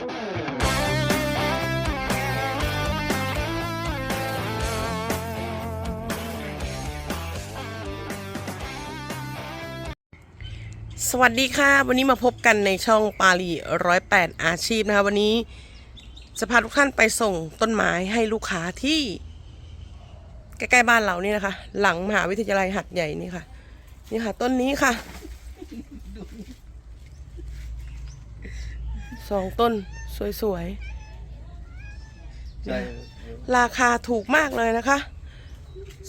สวัสดีค่ะ วันนี้มาพบกันในช่องปาลีร้อยแปดอาชีพนะคะ วันนี้จะพาทุกท่านไปส่งต้นไม้ให้ลูกค้าที่ใกล้ๆบ้านเรานี่นะคะ หลังมหาวิทยาลัยหัดใหญ่นี่ค่ะ นี่ค่ะ ต้นนี้ค่ะ สองต้นสวยใช่ๆราคาถูกมากเลยนะคะ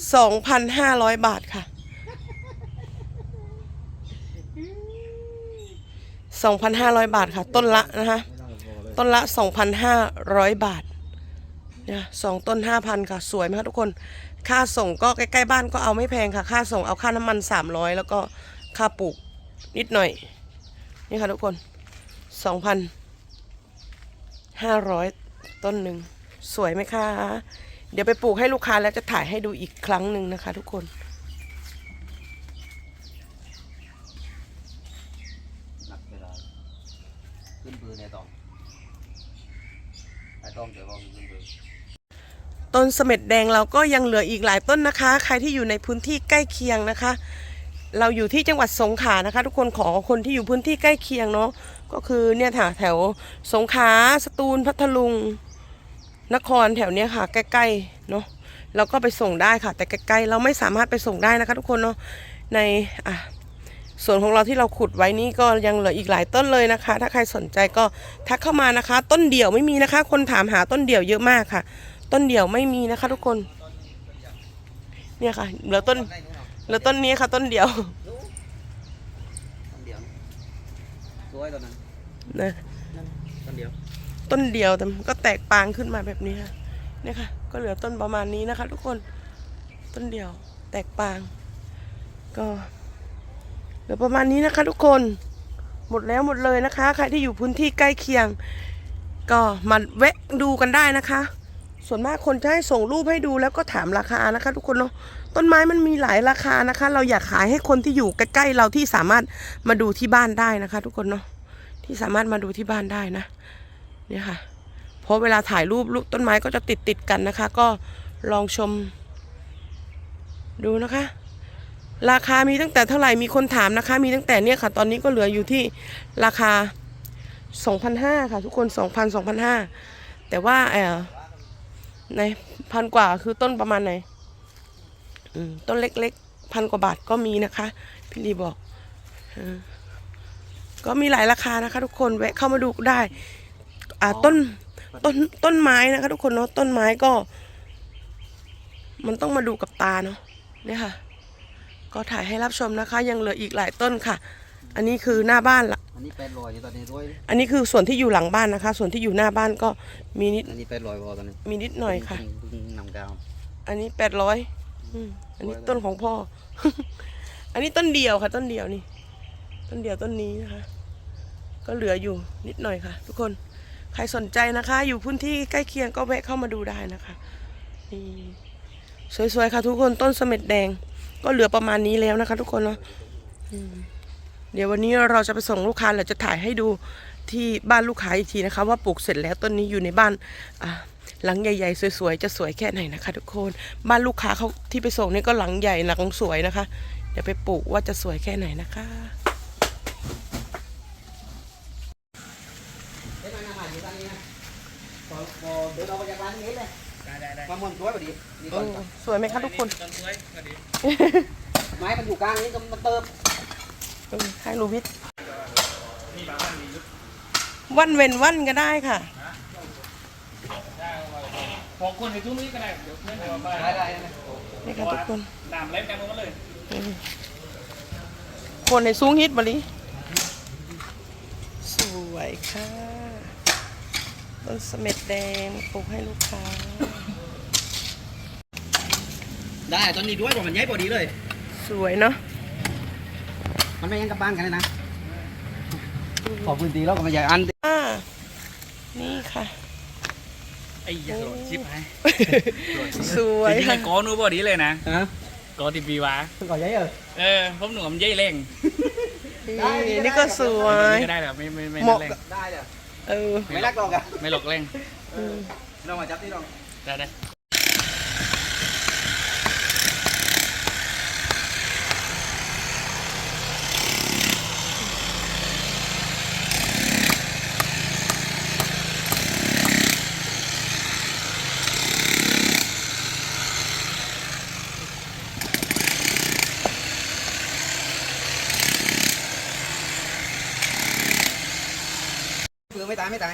2,500 บาทค่ะ 2,500 บาทค่ะ ต้นละนะคะ ต้นละ 2,500 บาทเนี่ยสองต้น 5,000 ค่ะ สวยไหมคะทุกคน ค่าส่งก็ใกล้ๆบ้านก็เอาไม่แพงค่ะ ค่าส่งเอาค่าน้ำมัน 300 แล้วก็ค่าปลูกนิดหน่อย นี่ค่ะทุกคน 2,500ต้นหนึ่ง สวยไหมคะ เดี๋ยวไปปลูกให้ลูกค้าแล้วจะถ่ายให้ดูอีกครั้งหนึ่งนะคะทุกคนหนักเวลาขึ้นปืนในตองไอ้ต้องเดี๋ยวลองขึ้นปืนต้นเสม็ดแดงเราก็ยังเหลืออีกหลายต้นนะคะ ใครที่อยู่ในพื้นที่ใกล้เคียงนะคะ เราอยู่ที่จังหวัดสงขลานะคะ ทุกคนขอคนที่อยู่พื้นที่ใกล้เคียงเนาะก็คือเนี่ยค่ะแถวสงขลาสตูลพัทลุง นครแถวเนี้ยค่ะ ใกล้ๆเนาะเราก็ไปส่งได้ค่ะ แต่ใกล้ๆเราไม่สามารถไปส่งได้นะคะ ทุกคนเนาะในอะส่วนของเราที่เราขุดไว้นี่ก็ยังเหลืออีกหลายต้นเลยนะคะ ถ้าใครสนใจก็ทักเข้ามานะคะ ต้นเดี่ยวไม่มีนะคะ คนถามหาต้นเดี่ยวเยอะมากค่ะ ต้นเดี่ยวไม่มีนะคะ ทุกคน เนี่ยค่ะเหลือต้น ได้ทุกอย่างเหลือต้นนี้ค่ะต้นเดียวต้นเดียวสวยตอนนั้นนะต้นเดียว ต้นเดียวแต่มันก็แตกปางขึ้นมาแบบนี้ค่ะเนี่ยค่ะ ก็เหลือต้นประมาณนี้นะคะ ทุกคนต้นเดียว แตกปาง ก็เหลือประมาณนี้นะคะ ทุกคนหมดแล้วหมดเลยนะคะ ใครที่อยู่พื้นที่ใกล้เคียง ก็มาแวะดูกันได้นะคะ ส่วนมากคนจะให้ส่งรูปให้ดูแล้วก็ถามราคานะคะ ทุกคนเนาะ ต้นไม้มันมีหลายราคานะคะ เราอยากขายให้คนที่อยู่ใกล้ๆเราที่สามารถมาดูที่บ้านได้นะคะ ทุกคนเนาะที่สามารถมาดูที่บ้านได้นะเนี่ยค่ะเพราะเวลาถ่ายรูปรูปต้นไม้ก็จะติดติดๆกันนะคะ ก็ลองชม ดูนะคะ ราคามีตั้งแต่เท่าไหร่มีคนถามนะคะ มีตั้งแต่เนี่ยค่ะ ตอนนี้ก็เหลืออยู่ที่ราคา2,500ค่ะทุกคน2,000 2,500แต่ว่าเออในพันกว่าคือต้นประมาณไหน ต้นเล็กๆพันกว่าบาทก็มีนะคะ พี่ลีบอกเออก็มีหลายราคานะคะ ทุกคนแวะเข้ามาดูได้ อ่าต้นต้นต้นไม้นะคะ ทุกคนเนาะต้นไม้ก็ มันต้องมาดูกับตาเนาะเนี่ยค่ะ ก็ถ่ายให้รับชมนะคะ ยังเหลืออีกหลายต้นค่ะ อันนี้คือหน้าบ้านละอันนี้แปดร้อยอยู่ตอนนี้ด้วย อันนี้คือส่วนที่อยู่หลังบ้านนะคะ ส่วนที่อยู่หน้าบ้านก็มีนิดอันนี้แปดร้อยพอตอนนี้มีนิดหน่อยค่ะเพิ่งเพิ่งนำกาวอันนี้แปดร้อย อันนี้ต้นของพ่อ อันนี้ต้นเดียวค่ะ ต้นเดียวนี่ ต้นเดียวต้นนี้นะคะ ก็เหลืออยู่นิดหน่อยค่ะ ทุกคน ใครสนใจนะคะ อยู่พื้นที่ใกล้เคียงก็แวะเข้ามาดูได้นะคะนี่สวยๆค่ะทุกคนต้นเสม็ดแดง ก็เหลือประมาณนี้แล้วนะคะ ทุกคนเนาะเดี๋ยววันนี้เราจะไปส่งลูกค้าเราจะถ่ายให้ดูที่บ้านลูกค้าอีกทีนะคะ ว่าปลูกเสร็จแล้วต้นนี้อยู่ในบ้านอ่า หลังใหญ่ๆสวยๆจะสวยแค่ไหนนะคะ ทุกคนบ้านลูกค้าเขาที่ไปส่งนี่ก็หลังใหญ่หลังสวยนะคะ เดี๋ยวไปปลูกว่าจะสวยแค่ไหนนะคะเดี๋ยวมาหาอยู่ตอนนี้นะพอพอเดี๋ยวเราไปจากร้านนี้เลยได้ได้ได้มามวนสวยพอดีนี่เอก่อนอสวยไหมคะทุกคนต้นสวยพอดีไม้มันอยู่กลางนี้ก็มันเติมเออให้รูวิทย์มีบางวันมียุควันเว้นวันก็ได้ค่ะได้ พอคนในทุ่งนี้ก็ได้เดี๋ยวเพื่อนเอาไปได้ได้ได้นี่ค่ะทุกคนน้ำเล็กกันลงมาเลยคนในสูงฮิตบริสวยค่ะต้นเสม็ดแดงปลูกให้ลูกค้า ได้ตอนนี้ด้วยบอกมันใหญ่พอดีเลย สวยเนาะมันไม่ยังกับบ้านกันเลยนะขอพื้นที่แล้วก็มาใหญ่อันอ่านี่ค่ะไอ้ยาโหลดชิปให้สวยจริงค่ะๆกอนูบอดีเลยนะฮะกอติดปีวะก่อใหญ่เออเออผมหนุ่มเย่เร่งนี่นี่ก็สวยก็ได้แบบไม่ไม่ไม่เหมาะเร่งได้เลยเเออไม่รักหรอกอะไม่หลอกเล่งอืมลองมาจับที่ลองได้ได้ เผื่อไม่ตายไม่ตาย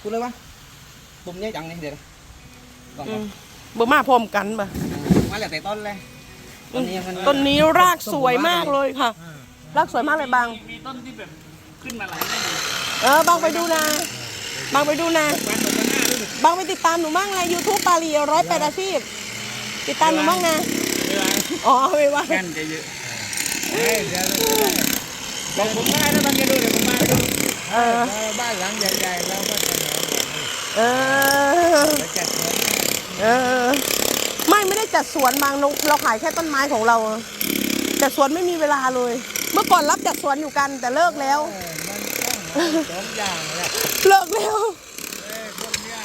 พูดเลยวะปุ่มเนี้ยจังนี่เดี๋ยวลองอืก่อนมบ่มาพร้อมกันป่ะมาแล้วแต่ต้นเลยต้นนี้มันต้นนี้รากสวยมากเลยค่ะ รากสวยมากเลยบาง มีต้นที่แบบขึ้นมาหลายต้นเลยเออบางไปดูนะ บางไปดูนะวันต่อวันหน้าด้วยบางไปติดตามหนูบ้างใน YouTube ปาลีร้อยแปดอาชีพ ติดตามหนูบ้างนะเวลาอ๋อไม่ว่าแค่นจะเยอะบอกผมได้นะบางแกดูเดี๋ยวผมมาดู เออ บ้านหลังใหญ่ๆเราก็จะนอนแบบนี้เออเราจัดสวนเออ ไม่ไม่ได้จัดสวนบางเราเราขายแค่ต้นไม้ของเราอะจัดสวนไม่มีเวลาเลย เมื่อก่อนรับจัดสวนอยู่กันแต่เลิกแล้ว เออมันต้องเอาสองอย่างแหละเลิกแล้ว เอ้ยพวกเนี้ย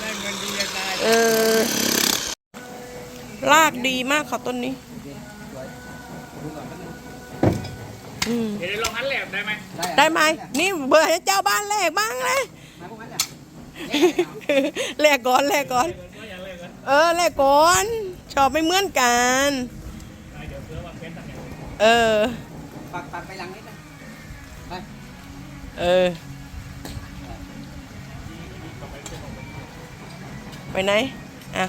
ได้เงินดีจะตายเออรากดีมากค่ะต้นนี้อืม เดี๋ยวลองหันแหลมได้ไหมได้ไหมนี่เบอร์ให้เจ้าบ้านแลกบ้างเลยมาพวกนั้นจ้ะแลกก่อนแลกก่อนก็อย่างไรกันเออแลกก่อนชอบไม่เหมือนกันเดี๋ยวเพื่อว่าเป็นต่างอย่างเออปักปักไปหลังนิดนึงไปเออไปไหนอะ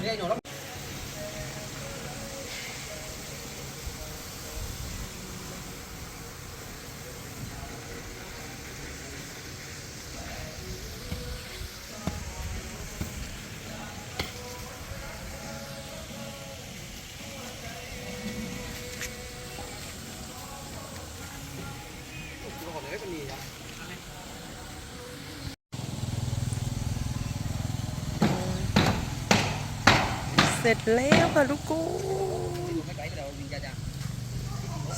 เสร็จแล้วค่ะลูกกุ้ง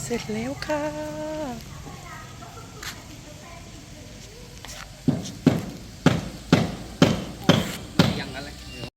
เสร็จแล้วค่ะ